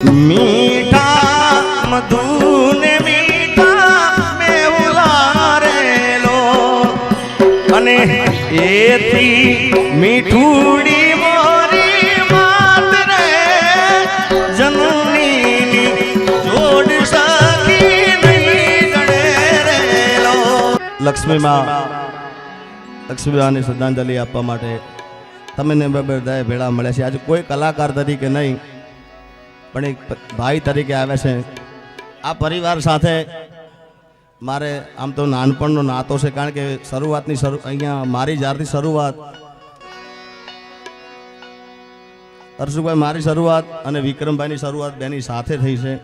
મીઠા, મધુને મીઠા મેવલારેલો અને એથી મીઠુડી મોરી માત રે જનની જોડ સકી નહીં રેલો. લક્ષ્મીમાં, લક્ષ્મીબાની શ્રદ્ધાંજલિ આપવા માટે તમે ને બધાએ ભેળા મળ્યા છે. આજે કોઈ કલાકાર તરીકે નહીં પણ એક ભાઈ તરીકે આવે છે. આ પરિવાર સાથે મારે આમ તો નાનપણનો નાતો છે, કારણ કે શરૂઆતની શરૂ, અહીંયા મારી જ્યારથી શરૂઆત હર્ષુભાઈ મારી શરૂઆત અને વિક્રમભાઈની શરૂઆત બેની સાથે થઈ છે.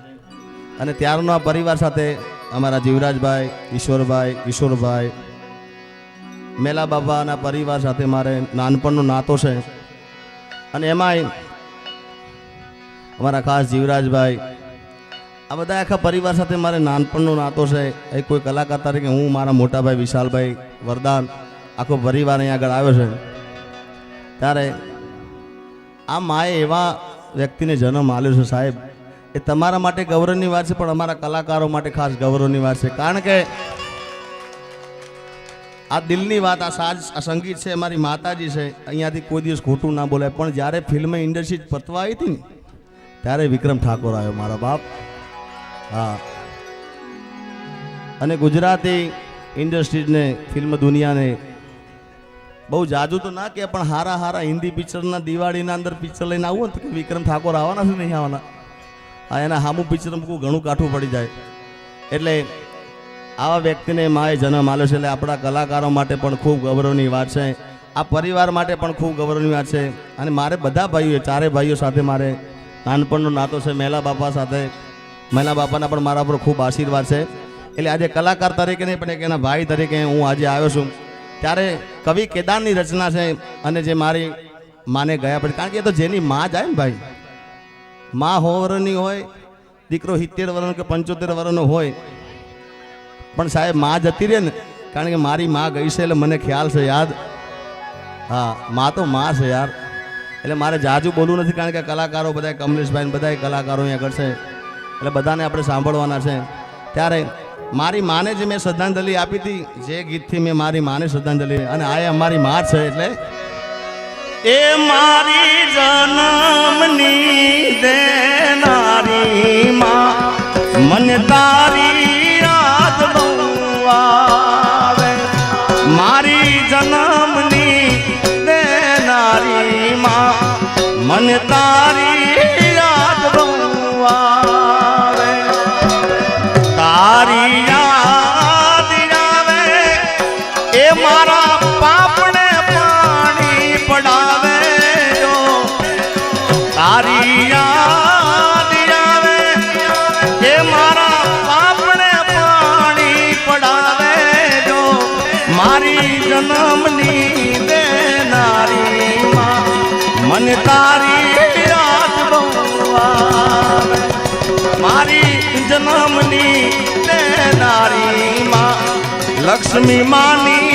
અને ત્યારનો આ પરિવાર સાથે અમારા જીવરાજભાઈ, ઈશ્વરભાઈ, કિશોરભાઈ મેલા બાબાના પરિવાર સાથે મારે નાનપણનો નાતો છે. અને એમાંય અમારા ખાસ જીવરાજભાઈ. આ બધા આખા પરિવાર સાથે મારે નાનપણનો નાતો છે. એ કોઈ કલાકાર તરીકે હું, મારા મોટાભાઈ વિશાલભાઈ વરદાન, આખો પરિવાર અહીંયા આગળ આવ્યો છે. ત્યારે આ માએ એવા વ્યક્તિને જન્મ આપ્યો છે સાહેબ. એ તમારા માટે ગૌરવની વાત છે, પણ અમારા કલાકારો માટે ખાસ ગૌરવની વાત છે. કારણ કે આ દિલની વાત, આ સાજ, આ સંગીત છે મારી માતાજી છે. અહીંયાથી કોઈ દિવસ ખોટું ના બોલાય. પણ જ્યારે ફિલ્મ ઇન્ડસ્ટ્રી પતવા આવી હતી ને ત્યારે વિક્રમ ઠાકોર આવ્યો, મારા બાપ. હા. અને ગુજરાતી ઇન્ડસ્ટ્રીઝને ફિલ્મ દુનિયાને બહુ જાજુ તો ના કે પણ હારા હારા હિન્દી પિક્ચરના, દિવાળીના અંદર પિક્ચર લઈને આવું તો વિક્રમ ઠાકોર આવવાના છે નહીં આવવાના? હા, એના હામું પિક્ચર ઘણું કાઠું પડી જાય. એટલે આવા વ્યક્તિને માએ જન્મ આપ્યો છે, એટલે આપણા કલાકારો માટે પણ ખૂબ ગૌરવની વાત છે. આ પરિવાર માટે પણ ખૂબ ગૌરવની વાત છે. અને મારે બધા ભાઈઓ ચારે ભાઈઓ સાથે મારે નાનપણનો નાતો છે મેલા બાપા સાથે. મેલા બાપાના પણ મારા પર ખૂબ આશીર્વાદ છે. એટલે આજે કલાકાર તરીકે નહીં, પણ એક એના ભાઈ તરીકે હું આજે આવ્યો છું. ત્યારે કવિ કેદારની રચના છે અને જે મારી માને ગયા પછી, કારણ કે એ તો જેની માં જાય ને ભાઈ. માં હોવરની હોય, દીકરો સિત્તેર વર્ષનો કે પંચોતેર વર્ષનો હોય. પણ સાહેબ, માં જતી રહે ને, કારણ કે મારી માં ગઈ છે એટલે મને ખ્યાલ છે યાદ. હા, માં તો માં છે યાર. એટલે મારે જાજુ બોલવું નથી કારણ કે કલાકારો બધા કમલેશભાઈ બધા કલાકારો અહીંયા આગળ છે. એટલે બધાને આપણે સાંભળવાના છે. ત્યારે મારી માને જે મેં શ્રદ્ધાંજલિ આપી હતી. જે ગીતથી મેં મારી માને શ્રદ્ધાંજલિ અને આ અમારી માં છે એટલે એ મારી જન્મની દેનારી માં, મને તારી યાદ બહુ આવે. મારી જન્મની તારી લક્ષ્મી માની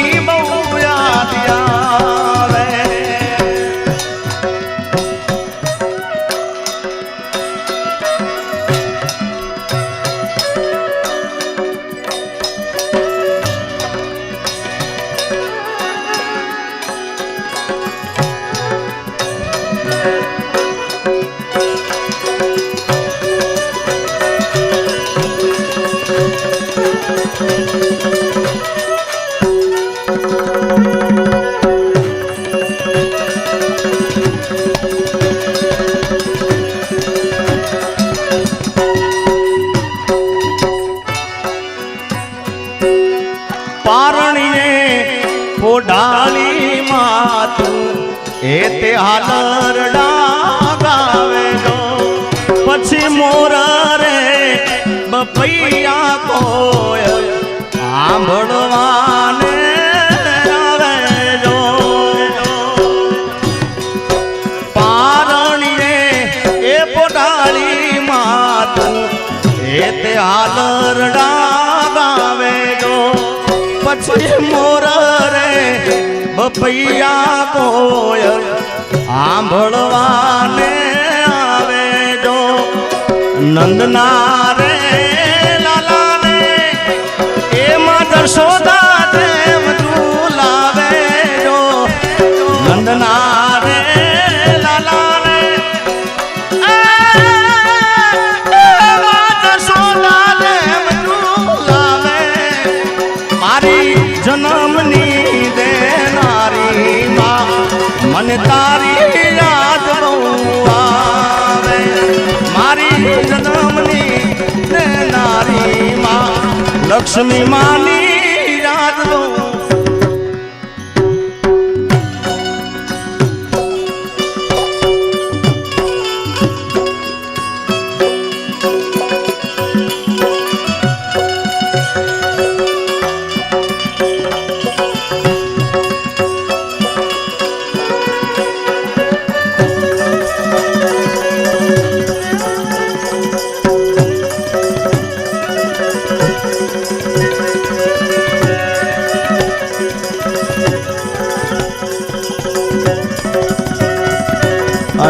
બપૈયા કોયલ આંભળવાને આવે જો નંદના મને તારી યાદ બહુ આવે. મારી જન્મની દેનારી માં લક્ષ્મી માની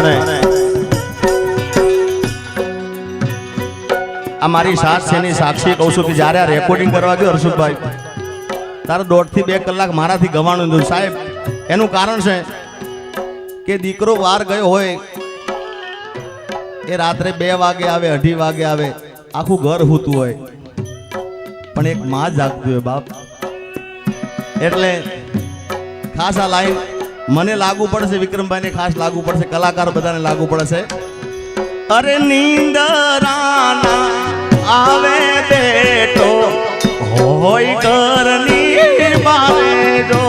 અને આ મારી સાસ છે એની સાક્ષી કહું છું કે જ્યારે આ રેકોર્ડિંગ કરવા ગયો હર્ષદભાઈ, તારે દોઢથી બે કલાક મારાથી ગવાનું હતું. સાહેબ, એનું કારણ છે કે દીકરો વાર ગયો હોય, એ રાત્રે બે વાગે આવે, અઢી વાગે આવે, આખું ઘર હૂતું હોય. પણ એક માં જાગતું હોય બાપ. એટલે ખાસ આ લાઈન મને લાગુ પડશે, વિક્રમભાઈને ખાસ લાગુ પડશે, કલાકાર બધાને લાગુ પડશે. અરે નીંદરાના આવે બેટો, હોય કરની બારે જો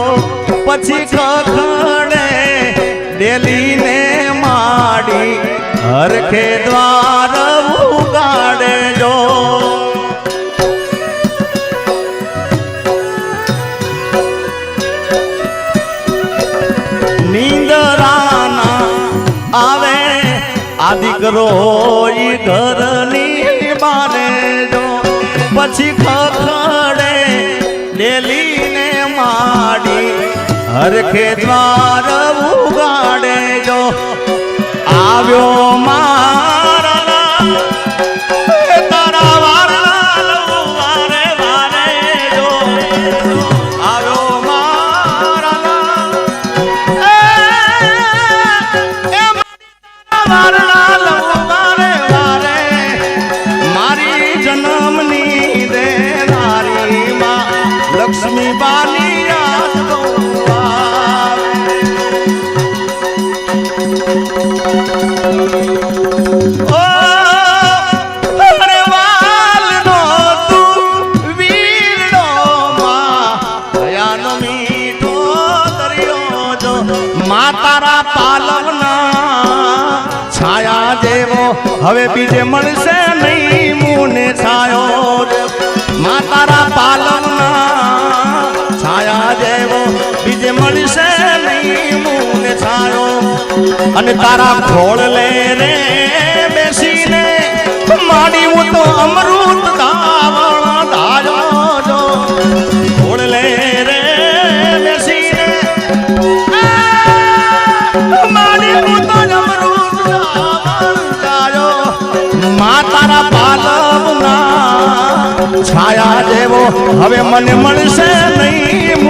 પછી ખખડે ડેલીને માડી, હરખે દ્વાર દીકરો ઘરની બારે જો. પછી ખખડે ડેલીને માડી. હરખે દ્વાર ઉગાડે જો. આવ્યો મારા બીજે મળશે નહીં, મુને છાયો મા તારા પાલવના છાયા જેવો. બીજે મળશે નહીં, મુને છાયો. અને તારા ખોળ લે રે બેસીને. માડી હું તો અમૃત જેવો હવે મને મળશે નહીં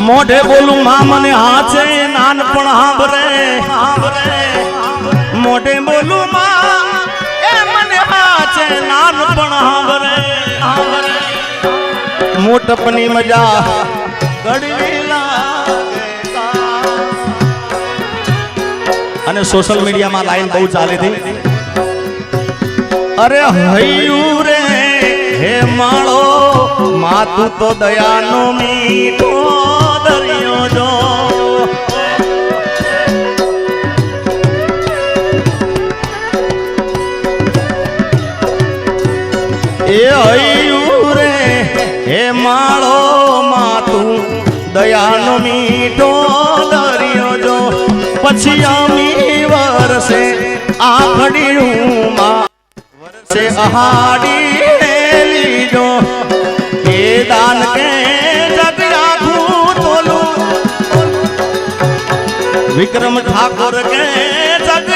મોઢે બોલું માં મને હાચે નાનપણ હાંભરે મોઢે બોલું નાનપણ હાવરે હાવરે મોટપની મજા. અને સોશિયલ મીડિયામાં લાઈન બહુ ચાલી હતી. અરે હૈયું રે હે માળો માતું તો દયાનો મીઠો એ હૈયું રે, હે માળો માતું દયાનો મીઠો દરિયો જો. પછી આમ રાખડી માં વરસે અહાડી લીજો એ દાન કે વિક્રમ ઠાકોર કે જગ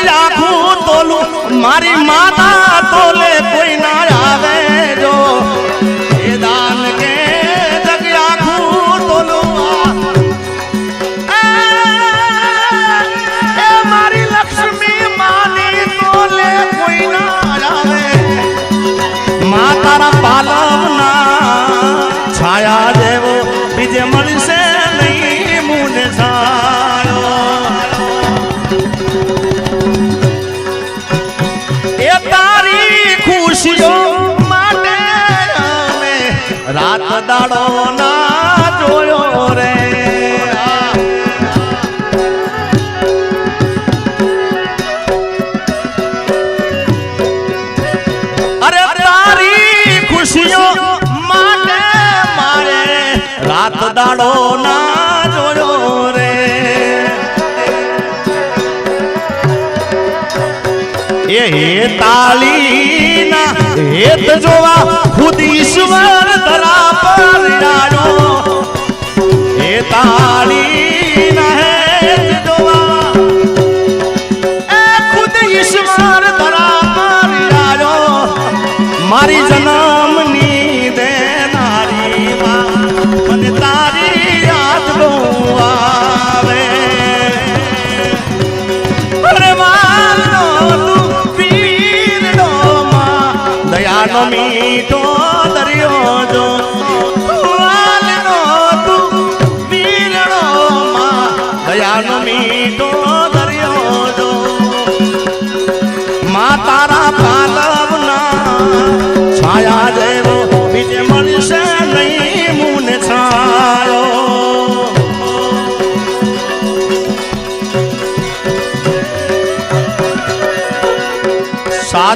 તોલું. મારી માતા તોલે કોઈ ના આવે જો દાડો ના જોયો રે. અરે તારી ખુશીઓ માટે મારે રાત દાડો ના જોયો હે હેત જોવા ખુદ ઈશ્વર ધરા પર ડાળો હે તાળી નહે જોવા. એ ધરા પર ડાળો મારી જન્મની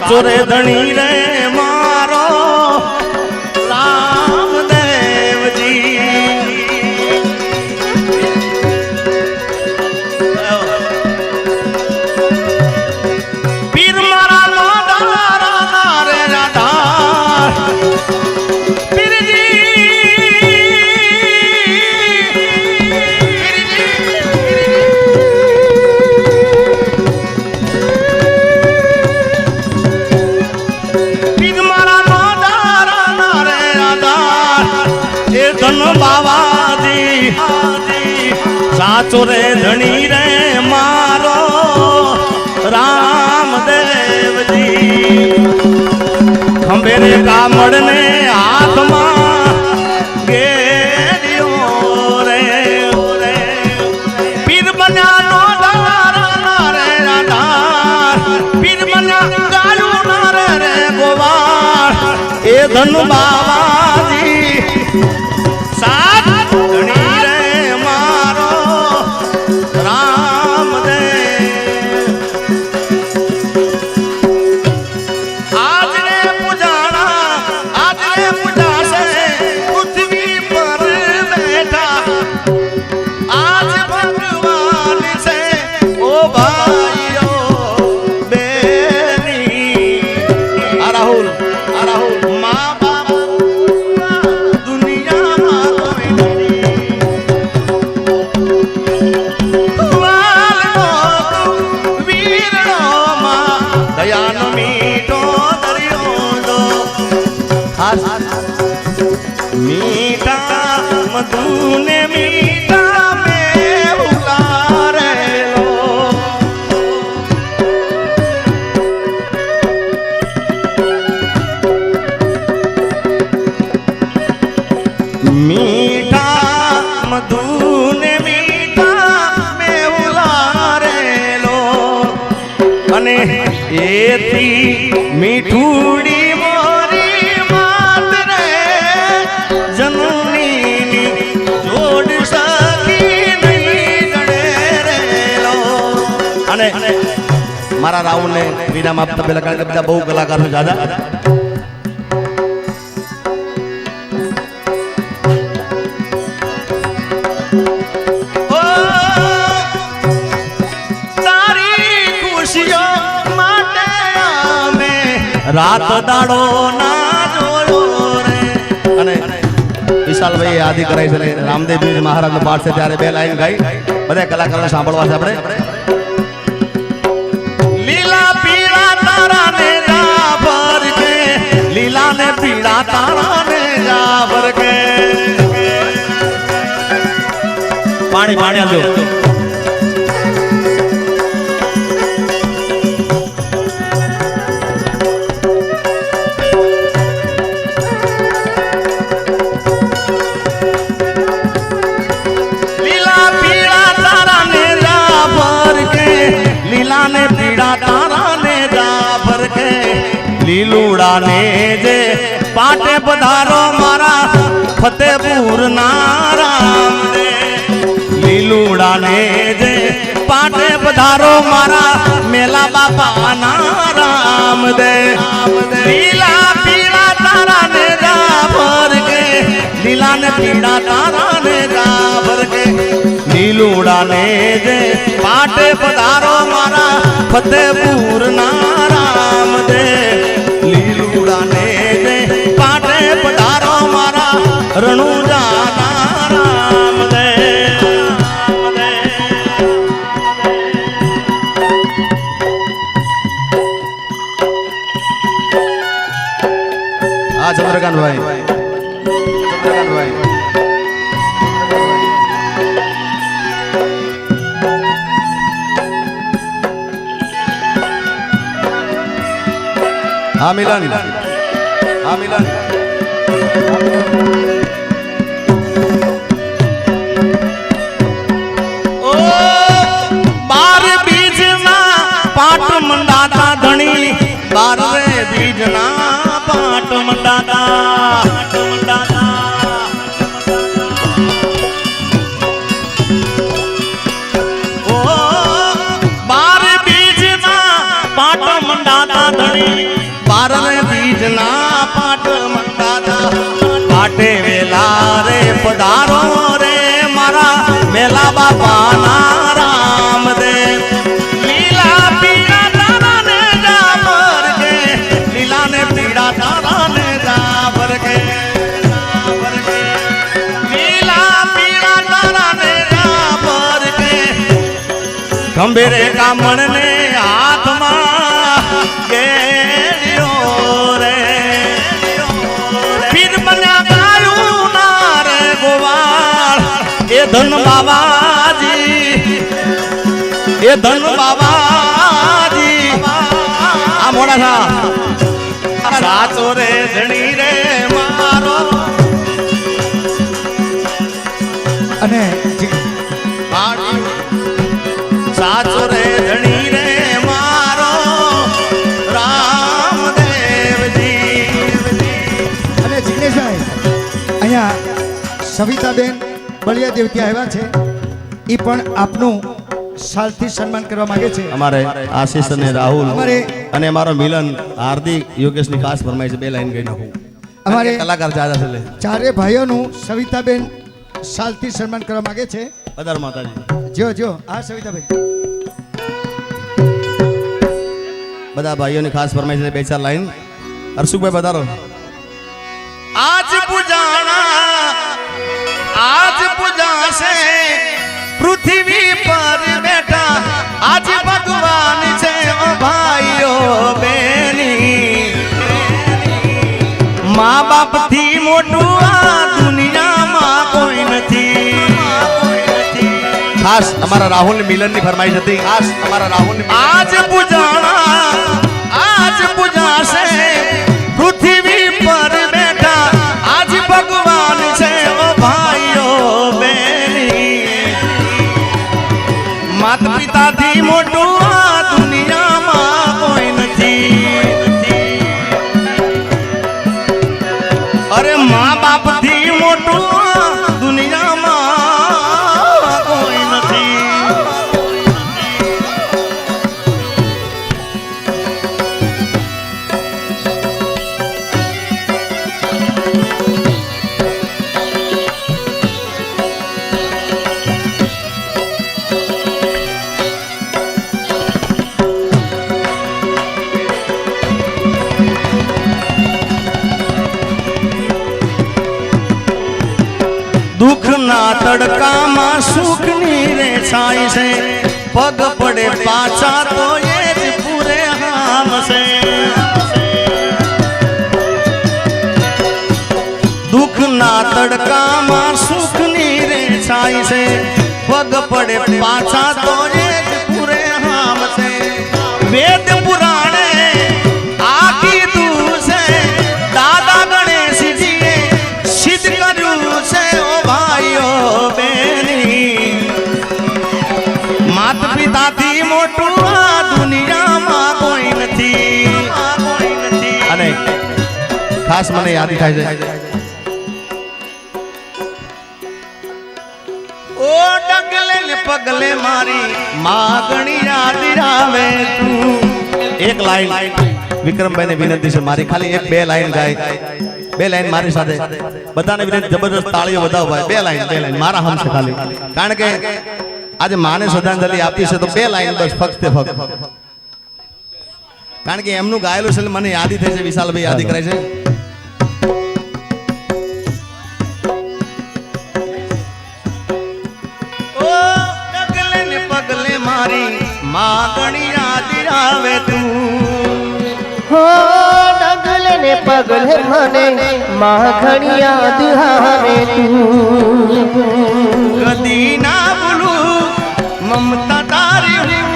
સાચો રે ધણી રે ખંભે રે કામડ ને હાથમાં ગેડિયો રે. પીર બન્યા નો ના રે રાધા પીર બન્યા ગાયું ના રે ગોવાળ. એ ધન બાવાજી અને મારા રાહુલને વિરામ આપતા પહેલા કારણ કે બધા બહુ કલાકારો ખુશીઓ માટે રાત દાડો ના જોયો રે. અને વિશાલભાઈ આદિ કરાઈ છે રામદેવજી મહારાજનો પાઠ છે ત્યારે બે લાઈન ગાઈ. બધા કલાકારોને સાંભળવા છે આપણે. લીલા ને પીળા તારા ને જાવર કે. પાણી પાણી કે. લીલુડા ને જે પાટે પધારો મારા ફતેપુર ના લીલુડાને જે પાટે પધારો મારા મેલા બાપા ના રામ દે લીલા પીળા તારા ને જાબર કે લીલા ને પીળા તારા ને જાબર કે લીલુડા ને જે પાટે પધારો મારા ફતેપુર ના રામ દે મારા રણુજા ના રામ દે દે. ચંદ્રકાંતભાઈ ચંદ્રકાંતભાઈ હા મિલાની હા મિલન બીજના પાટ મંડાતા. ઓ, બાર બીજના પાટ મંડાતા પાટ વેલા રે પધારો રે મારા મેલા બાપા ના ગંભીરે બ્રાહ્મણ ને હાથમાં કેળ્યો રે. પીર બન્યા ગાયું ના રે ગોવાળ. એ ધન બાબાજી એ ધન બાબાજી આ મોડા થા. સાચો રે ધણી રે મારો. અને સાચો રે ધણી રે મારો રામદેવજી. અને જિગ્નેશભાઈ અહીંયા સવિતાબેન બળિયા દેવતી આવ્યા છે. એ પણ આપનું સાલથી સન્માન કરવા માંગે છે. અમારે આશીષ અને રાહુલ અમારે- અને અમારો મિલન હાર્દિક યોગેશની ખાસ ફરમાય છે બે લાઈન ગઈ નાખું અમારે- કલાકાર જાજા છે ચારે ભાઈઓનું સવિતાબેન સાલથી સન્માન કરવા માંગે છે. પધાર માતાજી. જો જો આ સવિતાબેન. બધા ભાઈઓની ખાસ ફરમાઈ છે બે ચાર લાઈન. હર્ષુભાઈ પધારો. આજ પૂજાણા આજ પૂજાશે પૃથ્વી પર બેઠા આજ ભગવાન છે ઓ ભાઈઓ બેની મા બાપથી મોટું આ દુનિયામાં કોઈ નથી. ખાસ અમારા રાહુલ મિલનની ફરમાઈશ હતી. ખાસ અમારા રાહુલ આજ પૂજાણા દુઃખના તડકામાં સુખની રે છાય છે. પગ પડે પાછા તો એ જ પૂરે હામ છે. દુઃખના તડકામાં સુખની રે છાય છે. પગ પડે પાછા તો એ ખાસ મને યાદ થાય છે. ઓ ડગલે ને પગલે મારી માગણી યાદ રાવે તું. એક લાઈન. વિક્રમભાઈ ને વિનંતી છે મારી ખાલી એક બે લાઈન ગાય. બે લાઈન મારી સાથે. બધાને વિનંતી જબરદસ્ત તાળીઓ વધાવો ભાઈ. બે લાઈન બે લાઈન. મારા હમ છે ખાલી. કારણ કે આજે માને શ્રદ્ધાંજલિ આપી છે તો બે લાઈન બસ ફક્ત ફક્ત. કારણ કે એમનું ગાયેલું છે મને યાદી થઈ છે વિશાલભાઈ યાદી કરે છે. માગણી યાદ આવે તું હો ડગલે ને પગલે મને માખણી યાદ આવે તું કદી ના ભૂલું મમતા તારી હું.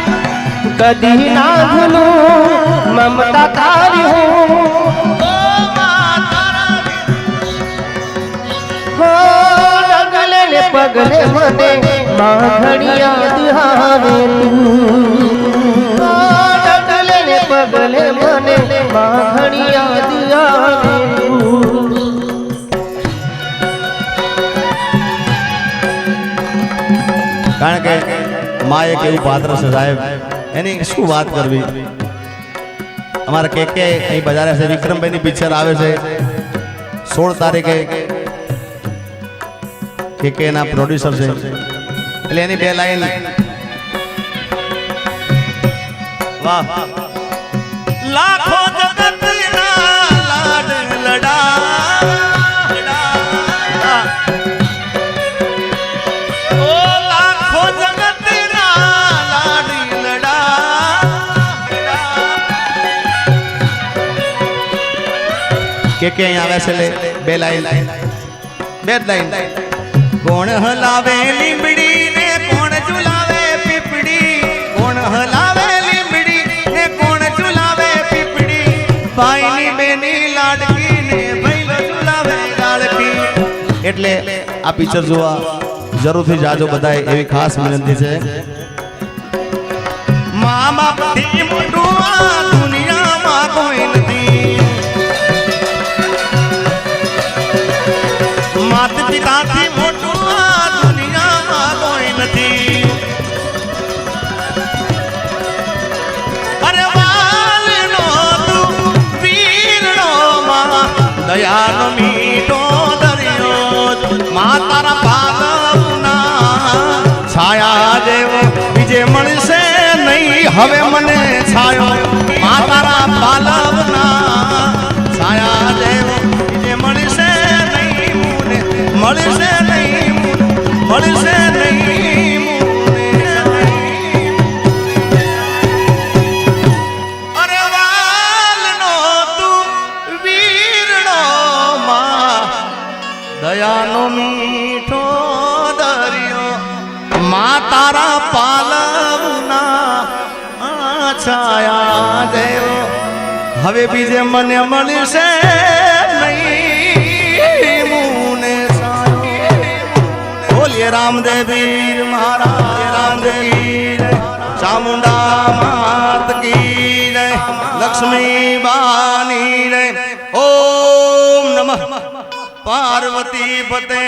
કદી ના ભૂલું મમતા તારી હું પગલે મને માખણી દિહાવે પગલે મને માખણી દિહાવે કારણ કે મા એક એવું પાત્ર છે સાહેબ, એની શું વાત કરવી? અમારા કે કે અહીં બજારે છે, વિક્રમભાઈની પિક્ચર આવે છે, સોળ તારીખે કે કે એના પ્રોડ્યુસર છે. એટલે એની બે લાઈન. વાહ. લાખો જગતના લાડ કે કે આવે છે બે લાઈન. બે જ લાઈન. કોણ હલાવે લીંબડી પીપડી ભાઈની બેની લાડકી ને ઝુલાવે લાડકી. એટલે આ પિક્ચર જોવા જરૂરથી જાજો બધાય એવી ખાસ વિનંતી છે. મા બાપથી મોટું આ દુનિયામાં કોઈ દયાનો મીઠો દરિયો મા તારા પાલવના છાયા જેવો. બીજે મળશે નહીં, હવે મને છાયો. મા તારા પાલવના છાયા જેવો. બીજે મળશે નહીં મળશે નહીં હવે બીજે મને મળશે બોલીએ રામદેવીર મહારાજ, રામદેવીર. ચામુંડા માત કી લક્ષ્મી બાની ઓમ નમઃ. પાર્વતી પતે.